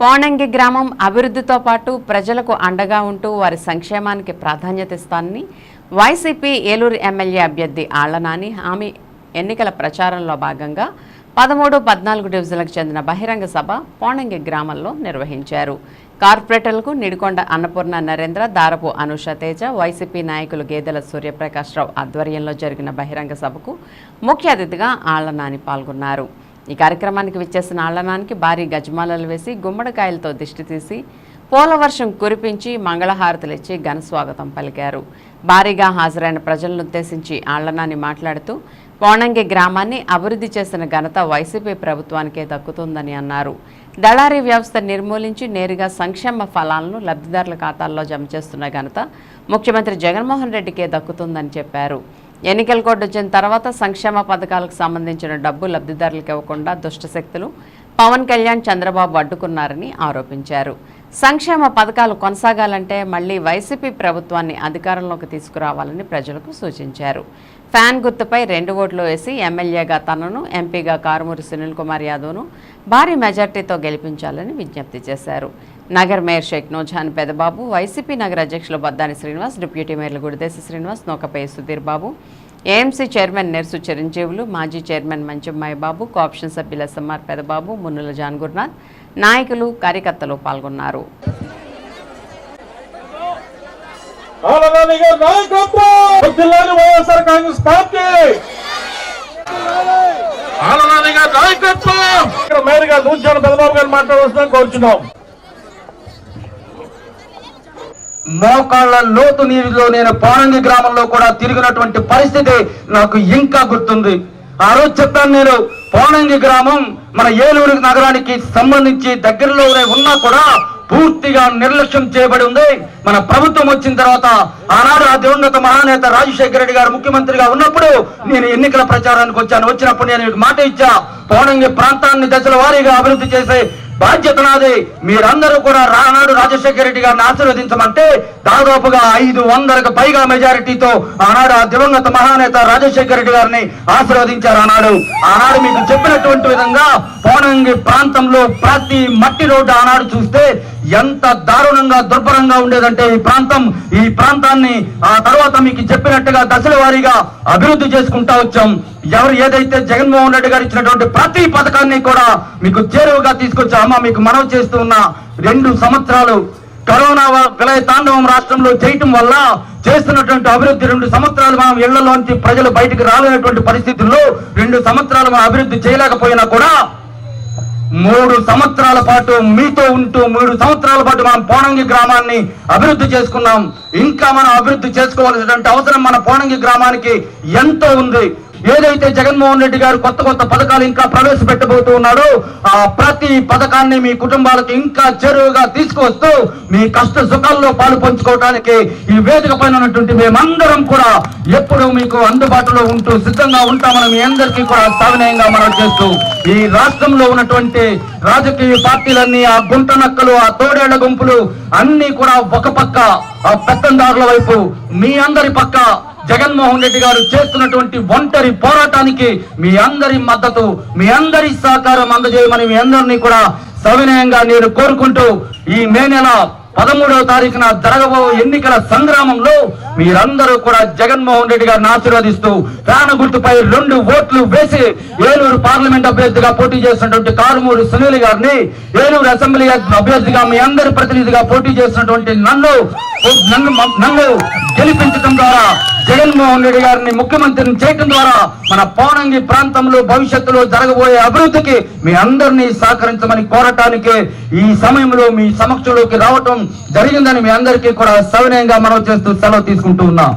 పోనంగి గ్రామం అభివృద్ధితో పాటు ప్రజలకు అండగా ఉంటూ వారి సంక్షేమానికి ప్రాధాన్యత ఇస్తానని వైసీపీ ఏలూరు ఎమ్మెల్యే అభ్యర్థి ఆళ్ళనాని హామీ ఎన్నికల ప్రచారంలో భాగంగా పదమూడు పద్నాలుగు డివిజన్లకు చెందిన బహిరంగ సభ పోనంగి గ్రామంలో నిర్వహించారు. కార్పొరేటర్లకు నిడికొండ అన్నపూర్ణ నరేంద్ర దారపు అనుష తేజ వైసీపీ నాయకులు గేదెల సూర్యప్రకాశ్రావు ఆధ్వర్యంలో జరిగిన బహిరంగ సభకు ముఖ్య అతిథిగా ఆళ్ళనాని పాల్గొన్నారు. ఈ కార్యక్రమానికి విచ్చేసిన ఆళ్ళనానికి భారీ గజమాలలు వేసి గుమ్మడికాయలతో దిష్టి తీసి పోలవర్షం కురిపించి మంగళహారతులిచ్చి ఘన స్వాగతం పలికారు. భారీగా హాజరైన ప్రజలను ఉద్దేశించి ఆళ్ళనాని మాట్లాడుతూ పోణంగి గ్రామాన్ని అభివృద్ధి చేసిన ఘనత వైసీపీ ప్రభుత్వానికే దక్కుతుందని అన్నారు. దళారీ వ్యవస్థ నిర్మూలించి నేరుగా సంక్షేమ ఫలాలను లబ్ధిదారుల ఖాతాల్లో జమ చేస్తున్న ఘనత ముఖ్యమంత్రి జగన్మోహన్ రెడ్డికే దక్కుతుందని చెప్పారు. ఎన్నికల కోడ్ వచ్చిన తర్వాత సంక్షేమ పథకాలకు సంబంధించిన డబ్బు లబ్ధిదారులకు ఇవ్వకుండా దుష్టశక్తులు పవన్ కళ్యాణ్ చంద్రబాబు అడ్డుకున్నారని ఆరోపించారు. సంక్షేమ పథకాలు కొనసాగాలంటే మళ్ళీ వైసీపీ ప్రభుత్వాన్ని అధికారంలోకి తీసుకురావాలని ప్రజలకు సూచించారు. ఫ్యాన్ గుర్తుపై రెండు ఓట్లు వేసి ఎమ్మెల్యేగా తనను ఎంపీగా కారుమూరి సునీల్ కుమార్ యాదవ్ను భారీ మెజార్టీతో గెలిపించాలని విజ్ఞప్తి చేశారు. నగర్ మేయర్ షేక్ నోజాన్ పెదబాబు వైసీపీ నగర అధ్యక్షులు బద్దాని శ్రీనివాస్ డిప్యూటీ మేయర్లు గుడిదేశ శ్రీనివాస్ నోకపై సుధీర్ బాబు ఏఎంసీ చైర్మన్ నెర్సు చిరంజీవులు మాజీ చైర్మన్ మంచమ్మాయి బాబు కోఆప్షన్ సభ్యుల ఎస్ఎంఆర్ పెదబాబు మున్నుల జాన్ గురునాథ్ నాయకులు కార్యకర్తలు పాల్గొన్నారు. గారి మాట్లాడవలసిన కోరుచున్నాం. మోకాళ్ళ లోతు నీరులో నేను పోనంగి గ్రామంలో కూడా తిరిగినటువంటి పరిస్థితి నాకు ఇంకా గుర్తుంది. ఆ రోజు చెప్పాను నేను పోనంగి గ్రామం మన ఏలూరు నగరానికి సంబంధించి దగ్గరలో ఉన్నా కూడా పూర్తిగా నిర్లక్ష్యం చేయబడి ఉంది. మన ప్రభుత్వం వచ్చిన తర్వాత ఆనాడు ఆ దివంగత మహానేత రాజశేఖర రెడ్డి గారు ముఖ్యమంత్రిగా ఉన్నప్పుడు నేను ఎన్నికల ప్రచారానికి వచ్చాను. వచ్చినప్పుడు నేను మాట ఇచ్చా. పోనంగి ప్రాంతాన్ని దశల వారీగా అభివృద్ధి చేసే బాధ్యత నాది. మీరందరూ కూడా రానాడు రాజశేఖర రెడ్డి గారిని ఆశీర్వదించమంటే దాదాపుగా ఐదు వందలకు పైగా మెజారిటీతో ఆనాడు ఆ దివంగత మహానేత రాజశేఖర రెడ్డి గారిని ఆశీర్వదించారు ఆనాడు. ఆనాడు మీకు చెప్పినటువంటి విధంగా పోనంగి ప్రాంతంలో ప్రతి మట్టి రోడ్డు ఆనాడు చూస్తే ఎంత దారుణంగా దుర్భరంగా ఉండేదంటే ఈ ప్రాంతం ఈ ప్రాంతాన్ని ఆ తర్వాత మీకు చెప్పినట్టుగా దశల వారీగా అభివృద్ధి చేసుకుంటా వచ్చాం. ఎవరు ఏదైతే జగన్మోహన్ రెడ్డి గారు ఇచ్చినటువంటి ప్రతి పథకాన్ని కూడా మీకు చేరువగా తీసుకొచ్చా అమ్మ మీకు మనవి చేస్తూ ఉన్న రెండు సంవత్సరాలు కరోనా గలయ విలయ తాండవం రాష్ట్రంలో చేయటం వల్ల చేస్తున్నటువంటి అభివృద్ధి రెండు సంవత్సరాలు మనం ఇళ్ళలోంచి ప్రజలు బయటికి రాలేనటువంటి పరిస్థితుల్లో రెండు సంవత్సరాలు మనం అభివృద్ధి చేయలేకపోయినా కూడా మూడు సంవత్సరాల పాటు మీతో ఉంటూ మూడు సంవత్సరాల పాటు మనం పోనంగి గ్రామాన్ని అభివృద్ధి చేసుకున్నాం. ఇంకా మనం అభివృద్ధి చేసుకోవాల్సినటువంటి అవసరం మన పోనంగి గ్రామానికి ఎంతో ఉంది. ఏదైతే జగన్మోహన్ రెడ్డి గారు కొత్త కొత్త పథకాలు ఇంకా ప్రవేశపెట్టబోతూ ఉన్నాడో ఆ ప్రతి పథకాన్ని మీ కుటుంబాలకు ఇంకా చెరువుగా తీసుకువస్తూ మీ కష్ట సుఖాల్లో పాలు పంచుకోవడానికి ఈ వేదిక పైన ఉన్నటువంటి మేమందరం కూడా ఎప్పుడూ మీకు అందుబాటులో ఉంటూ సిద్ధంగా ఉంటామని మీ అందరికీ కూడా సవినయంగా మనం చేస్తూ ఈ రాష్ట్రంలో ఉన్నటువంటి రాజకీయ పార్టీలన్నీ ఆ గుంట నక్కలు ఆ తోడేళ్ళ గుంపులు అన్ని కూడా ఒక పక్క ఆ పెత్తందారుల వైపు మీ అందరి పక్క జగన్మోహన్ రెడ్డి గారు చేస్తున్నటువంటి ఒంటరి పోరాటానికి మీ అందరి మద్దతు మీ అందరి సహకారం అందజేయమని మీ అందరినీ కూడా సవినయంగా నేను కోరుకుంటూ ఈ మే నెల పదమూడవ తారీఖున జరగబో ఎన్నికల సంగ్రామంలో మీరందరూ కూడా జగన్మోహన్ రెడ్డి గారిని ఆశీర్వదిస్తూ ప్రాణ గుర్తుపై రెండు ఓట్లు వేసి ఏలూరు పార్లమెంట్ అభ్యర్థిగా పోటీ చేస్తున్నటువంటి కారుమూరు సునీల్ గారిని ఏలూరు అసెంబ్లీ అభ్యర్థిగా మీ అందరి ప్రతినిధిగా పోటీ చేస్తున్నటువంటి నన్ను నన్ను నన్ను గెలిపించడం ద్వారా జగన్మోహన్ రెడ్డి గారిని ముఖ్యమంత్రిని చేయటం ద్వారా మన పౌనంగి ప్రాంతంలో భవిష్యత్తులో జరగబోయే అభివృద్ధికి మీ అందరినీ సహకరించమని కోరటానికి ఈ సమయంలో మీ సమక్షంలోకి రావటం జరిగిందని మీ అందరికీ కూడా సవినయంగా మనం చేస్తూ సెలవు తీసుకుంటూ ఉన్నాం.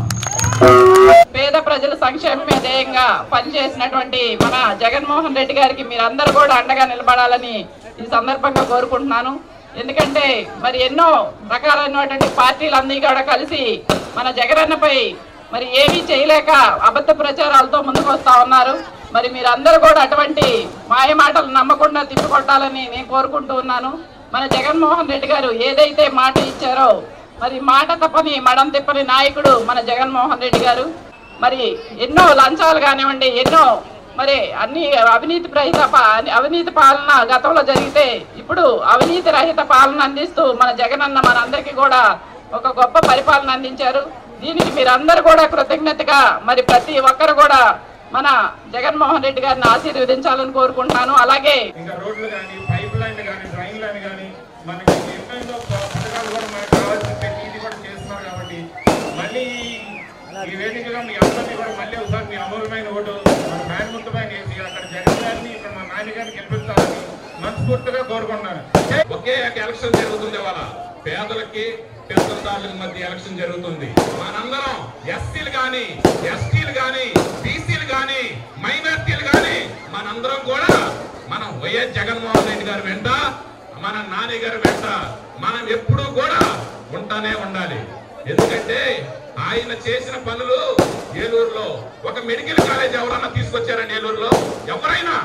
పేద ప్రజల సంక్షేమమే ధ్యేయంగా పనిచేసినటువంటి మన జగన్మోహన్ రెడ్డి గారికి మీరందరూ కూడా అండగా నిలబడాలని ఈ సందర్భంగా కోరుకుంటున్నాను. ఎందుకంటే మరి ఎన్నో రకాలైనటువంటి పార్టీలు పార్టీలన్నీ కూడా కలిసి మన జగనన్నపై మరి ఏమీ చేయలేక అబద్ధ ప్రచారాలతో ముందుకు వస్తా ఉన్నారు. మరి మీరందరూ కూడా అటువంటి మాయ మాటలు నమ్మకుండా తిప్పికొట్టాలని నేను కోరుకుంటూ ఉన్నాను. మన జగన్మోహన్ రెడ్డి గారు ఏదైతే మాట ఇచ్చారో మరి మాట తప్పని మడం తిప్పని నాయకుడు మన జగన్మోహన్ రెడ్డి గారు. మరి ఎన్నో లంచాలు కానివ్వండి ఎన్నో మరి అన్ని అవినీతి రహిత అవినీతి పాలన గతంలో జరిగితే ఇప్పుడు ఇప్పుడు అవినీతి రహిత పాలన అందిస్తూ మన జగనన్న మనందరికీ కూడా ఒక గొప్ప పరిపాలన అందించారు. దీనికి మీరందరూ కూడా కృతజ్ఞతగా మరి ప్రతి ఒక్కరు కూడా మన జగన్మోహన్ రెడ్డి గారిని ఆశీర్వదించాలని కోరుకుంటున్నాను. అలాగే ఇంకా రోడ్లు కానీ పైప్ లైన్ కానీ డ్రైన్ లైన్ కానీ మనకి ఎన్నెన్నో పథకాలు కూడా మళ్ళీ ఈ వేదికగా మీ అందరినీ కూడా మళ్ళీ ఒకసారి మీ అమూల్యమైన ఓటు మన మేనముద్దు పైన వేసి అక్కడ జగన్ గారిని ఇక్కడ మా నాయన గారిని గెలిపించాలని మనస్ఫూర్తిగా కోరుకుంటున్నాను. ఒకే ఒక ఎలక్షన్ జరుగుతుంది ఇవాళ. పేదలకి పెద్దదారులకు మధ్య ఎలక్షన్ జరుగుతుంది. మనందరం ఎస్సీలు కానీ ఎస్టీలు కానీ బీసీలు కానీ మైనార్టీలు కానీ మనందరం కూడా మనం వైఎస్ జగన్మోహన్ రెడ్డి గారు వెంట మన నాని గారు వెంట మనం ఎప్పుడూ కూడా ఉంటానే ఉండాలి. ఎందుకంటే ఆయన చేసిన పనులు ఏలూరులో. ఒక మెడికల్ కాలేజ్ ఎవరన్నా తీసుకొచ్చారండి ఏలూరులో? ఎవరైనా?